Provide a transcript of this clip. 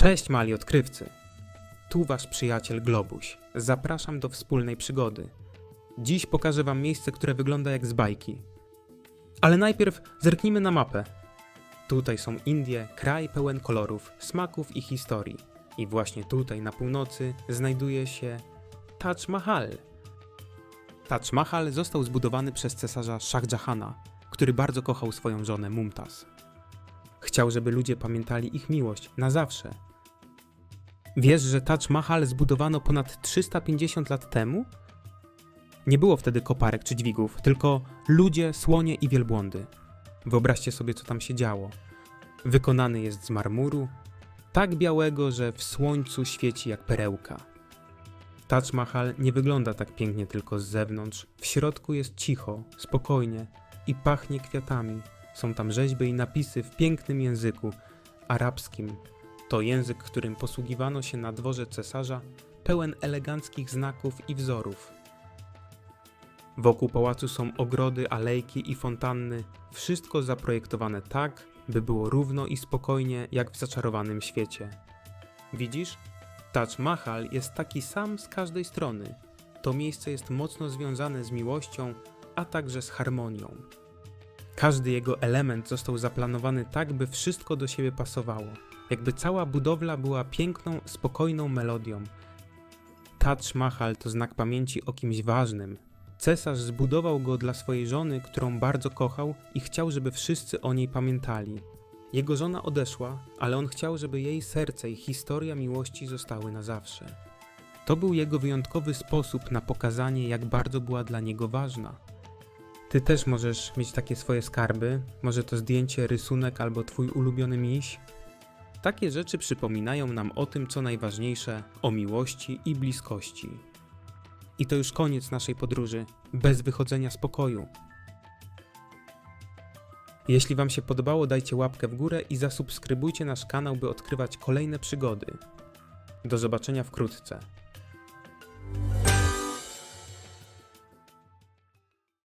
Cześć mali odkrywcy! Tu wasz przyjaciel Globuś. Zapraszam do wspólnej przygody. Dziś pokażę wam miejsce, które wygląda jak z bajki. Ale najpierw zerknijmy na mapę. Tutaj są Indie, kraj pełen kolorów, smaków i historii. I właśnie tutaj na północy znajduje się Taj Mahal. Taj Mahal został zbudowany przez cesarza Shah Jahana, który bardzo kochał swoją żonę Mumtaz. Chciał, żeby ludzie pamiętali ich miłość na zawsze. Wiesz, że Taj Mahal zbudowano ponad 350 lat temu? Nie było wtedy koparek czy dźwigów, tylko ludzie, słonie i wielbłądy. Wyobraźcie sobie, co tam się działo. Wykonany jest z marmuru, tak białego, że w słońcu świeci jak perełka. Taj Mahal nie wygląda tak pięknie tylko z zewnątrz. W środku jest cicho, spokojnie i pachnie kwiatami. Są tam rzeźby i napisy w pięknym języku arabskim. To język, którym posługiwano się na dworze cesarza, pełen eleganckich znaków i wzorów. Wokół pałacu są ogrody, alejki i fontanny, wszystko zaprojektowane tak, by było równo i spokojnie jak w zaczarowanym świecie. Widzisz? Taj Mahal jest taki sam z każdej strony. To miejsce jest mocno związane z miłością, a także z harmonią. Każdy jego element został zaplanowany tak, by wszystko do siebie pasowało. Jakby cała budowla była piękną, spokojną melodią. Taj Mahal to znak pamięci o kimś ważnym. Cesarz zbudował go dla swojej żony, którą bardzo kochał i chciał, żeby wszyscy o niej pamiętali. Jego żona odeszła, ale on chciał, żeby jej serce i historia miłości zostały na zawsze. To był jego wyjątkowy sposób na pokazanie, jak bardzo była dla niego ważna. Ty też możesz mieć takie swoje skarby, może to zdjęcie, rysunek albo twój ulubiony miś. Takie rzeczy przypominają nam o tym, co najważniejsze, o miłości i bliskości. I to już koniec naszej podróży, bez wychodzenia z pokoju. Jeśli Wam się podobało, dajcie łapkę w górę i zasubskrybujcie nasz kanał, by odkrywać kolejne przygody. Do zobaczenia wkrótce.